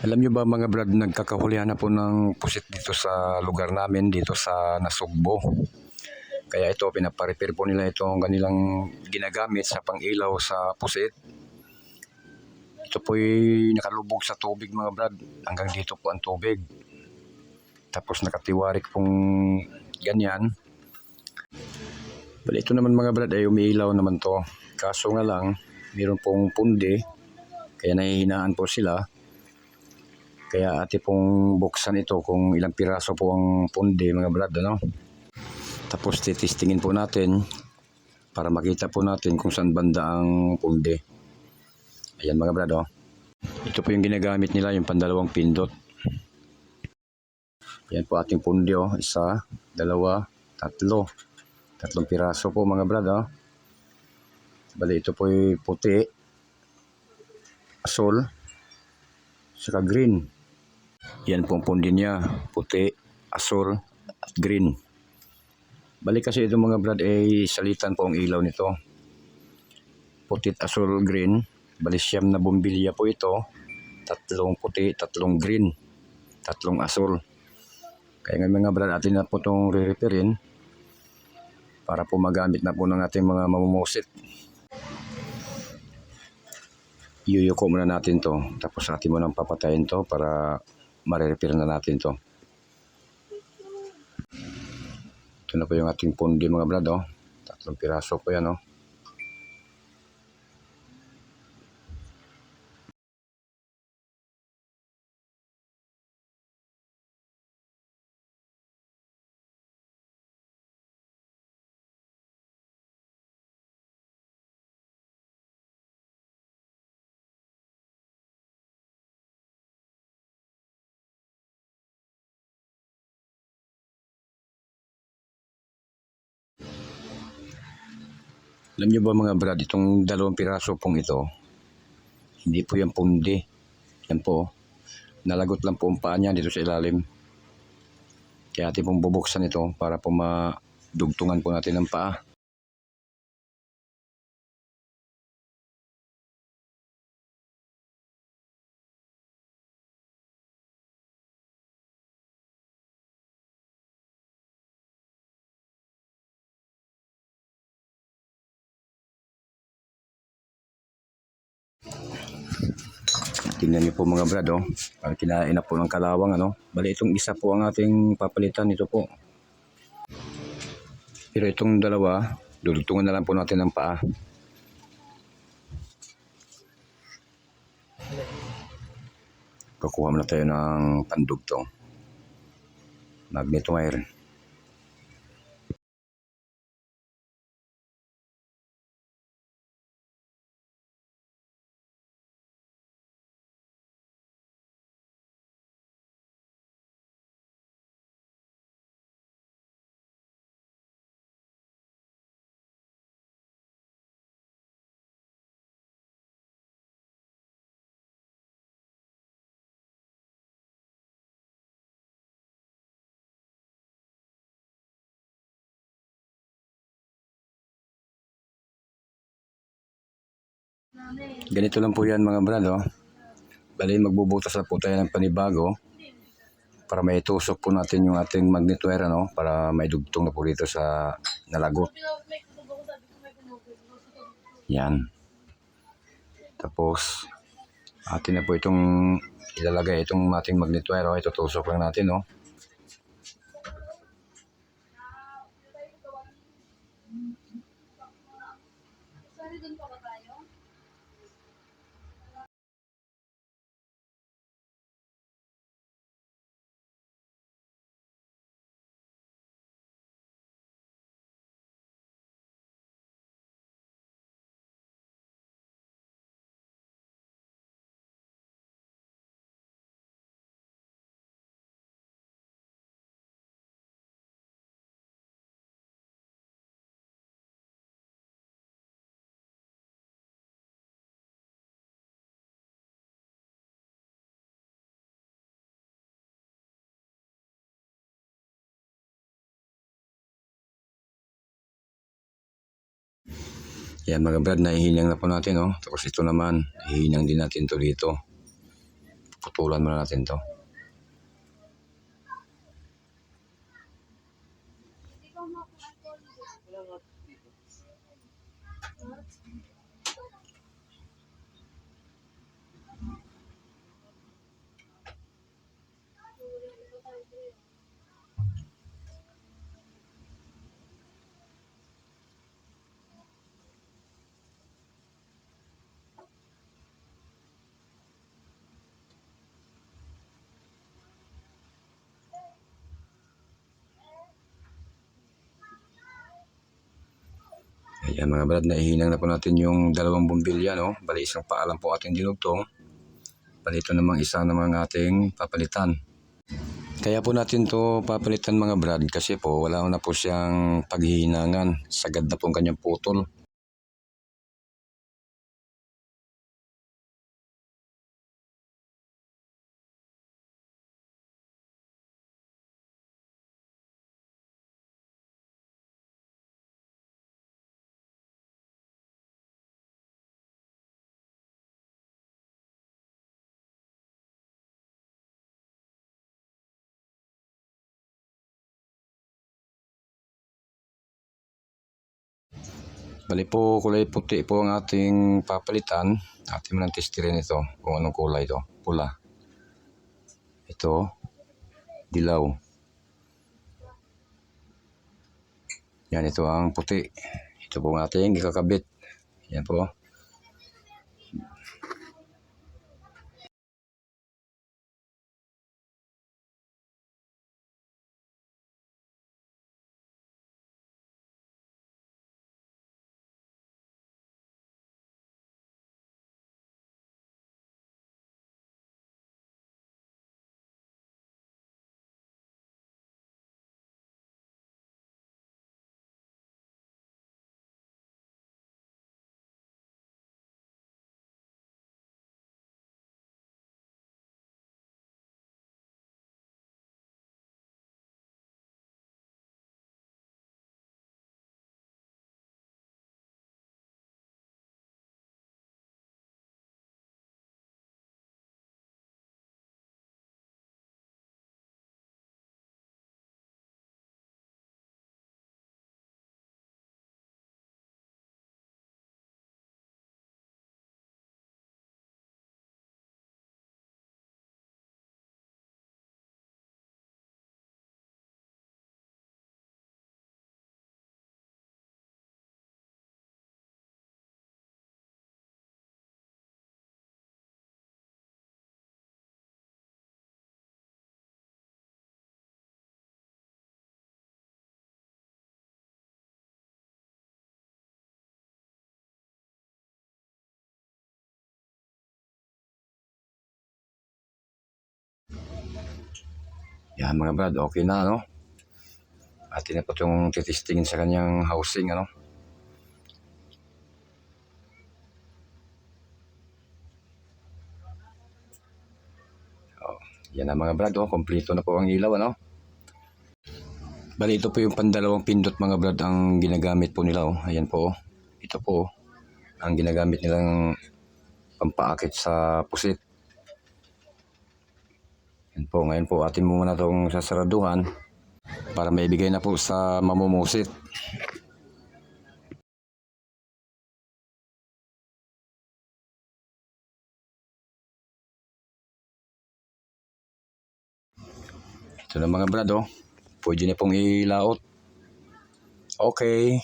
Alam nyo ba mga brad, nagkakahulihan na po ng pusit dito sa lugar namin, dito sa Nasugbo. Kaya ito, pinaparepair po nila itong kanilang ginagamit sa pangilaw sa pusit. Ito po'y nakalubog sa tubig mga brad. Hanggang dito po ang tubig. Tapos nakatiwarik pong ganyan. Bali ito naman mga brad ay umiilaw naman to. Kaso nga lang, meron pong pundi. Kaya nahihinaan po sila. Kaya ate pong buksan ito kung ilang piraso po ang pundi mga brad. Ano? Tapos titistingin po natin para makita po natin kung saan banda ang pundi. Ayan mga brad. Oh. Ito po yung ginagamit nila, yung pandalawang pindot. Yan po ating pundi. Oh. Isa, dalawa, tatlo. Tatlong piraso po mga brad. Oh. Bali ito po yung puti, asul, saka green. Yan po ang pundi niya. Puti, asul, at green. Balik kasi itong mga brad ay salitan po ang ilaw nito. Putit, asul, green. Bali siyam na bumbilya po ito. Tatlong puti, tatlong green, tatlong asul. Kaya nga mga brad atin na po itong re-repairin para po magamit na po ng ating mga mamumusit. Iyuyuko muna natin to. Tapos atin mo nang papatayin to para ma-repair na natin to. Ito na po yung ating pundi mga brad. Oh. Tatlong piraso po yan. Oh. Alam niyo ba mga brad, itong dalawang piraso pong ito, hindi po yan pundi. Yan po. Nalagot lang po ang paa niya dito sa ilalim. Kaya atin pong bubuksan ito para po madugtungan po natin ang paa. Tingnan niyo po mga brad, oh. Kinain na po ng kalawang, ano. Bali, itong isa po ang ating papalitan. Ito po. Pero itong dalawa, dudugtungan na lang po natin ng paa. Kukuha muna tayo ng pandugtong. Magnet wire. Ganito lang po yan mga brad, oh. Bali, magbubutas na po tayo ng panibago para may tusok po natin yung ating magnet wire, ano, para may dugtong na po dito sa nalagot. Yan. Tapos, atin na po itong ilalagay itong ating magnet wire, oh. Itutusok lang natin, oh. Yan mga brad, nahihinyang na po natin, oh. Tapos ito naman, hihinyang din natin to dito. putulan muna natin to. Ayan mga brad, naihinang na po natin yung dalawang bumbilya, no? Bali isang paalam po ating dinugtong. Bali ito namang isa namang ating papalitan. Kaya po natin to papalitan mga brad kasi po wala na po siyang paghihinangan. Sagad na po ang kanyang putol. Bali po kulay puti po ang ating papalitan. Atin mo ng testirin ito kung anong kulay ito. Pula. Ito, dilaw. Yan, ito ang puti. Ito po ang ating ikakabit. Yan po. Yan mga brad, okay na no? Atin na po itong titistingin sa kanyang housing ano? Oh, yan na mga brad, oh, kompleto na po ang ilaw ano? Bali ito po yung pandalawang pindot mga brad ang ginagamit po nila oh. Ayan po. oh. Ito po oh, ang ginagamit nilang pampaakit sa pusit. Yan po, ngayon po atin muna itong sasaraduhan para maibigay na po sa mamumusit. Ito na mga brad oh. Pwede na pong ilaot. Okay.